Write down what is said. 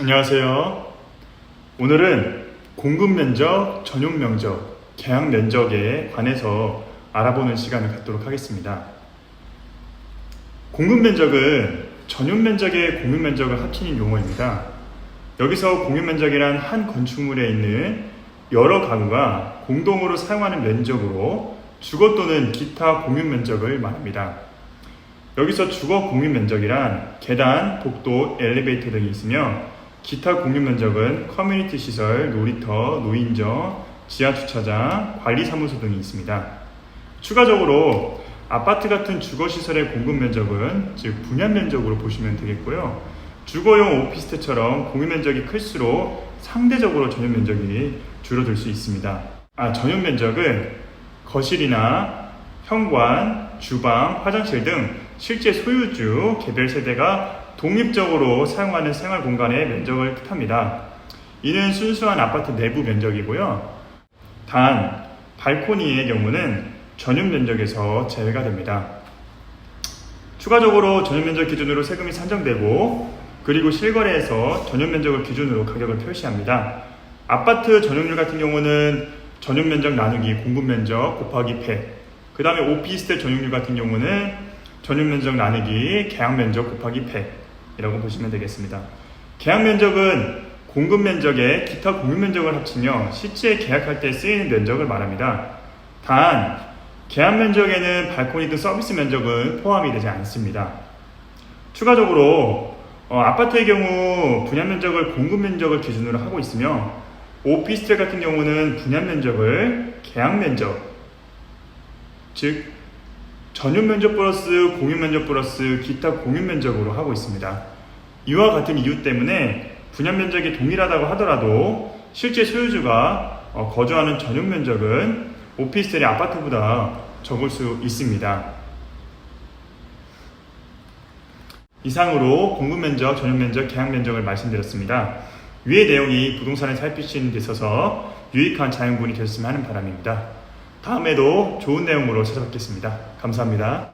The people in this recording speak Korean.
안녕하세요. 오늘은 공급 면적, 전용 면적, 계약 면적에 관해서 알아보는 시간을 갖도록 하겠습니다. 공급 면적은 전용 면적의 공급 면적을 합치는 용어입니다. 여기서 공급 면적이란 한 건축물에 있는 여러 가구가 공동으로 사용하는 면적으로 주거 또는 기타 공유 면적을 말합니다. 여기서 주거 공유 면적이란 계단, 복도, 엘리베이터 등이 있으며 기타 공유 면적은 커뮤니티 시설, 놀이터, 노인정, 지하 주차장, 관리 사무소 등이 있습니다. 추가적으로 아파트 같은 주거 시설의 공급 면적은 즉 분양 면적으로 보시면 되겠고요. 주거용 오피스텔처럼 공유 면적이 클수록 상대적으로 전용 면적이 줄어들 수 있습니다. 아, 전용 면적은 거실이나 현관, 주방, 화장실 등 실제 소유주, 개별 세대가 독립적으로 사용하는 생활 공간의 면적을 뜻합니다. 이는 순수한 아파트 내부 면적이고요. 단, 발코니의 경우는 전용 면적에서 제외가 됩니다. 추가적으로 전용 면적 기준으로 세금이 산정되고 그리고 실거래에서 전용 면적을 기준으로 가격을 표시합니다. 아파트 전용률 같은 경우는 전용 면적 나누기 공급 면적 곱하기 100. 그 다음에 오피스텔 전용률 같은 경우는 전용 면적 나누기 계약 면적 곱하기 100이라고 보시면 되겠습니다. 계약 면적은 공급 면적에 기타 공유 면적을 합치며 실제 계약할 때 쓰이는 면적을 말합니다. 단 계약 면적에는 발코니 등 서비스 면적은 포함이 되지 않습니다. 추가적으로 어, 아파트의 경우 분양 면적을 공급 면적을 기준으로 하고 있으며 오피스텔 같은 경우는 분양 면적을 계약 면적 즉 전용 면적 플러스 공유 면적 플러스 기타 공유 면적으로 하고 있습니다. 이와 같은 이유 때문에 분양 면적이 동일하다고 하더라도 실제 소유주가 어, 거주하는 전용 면적은 오피스텔이 아파트보다 적을 수 있습니다. 이상으로 공급 면적, 전용 면적, 계약 면적을 말씀드렸습니다. 위의 내용이 부동산을 살피시는 데 있어서 유익한 자양분이 되셨으면 하는 바람입니다. 다음에도 좋은 내용으로 찾아뵙겠습니다. 감사합니다.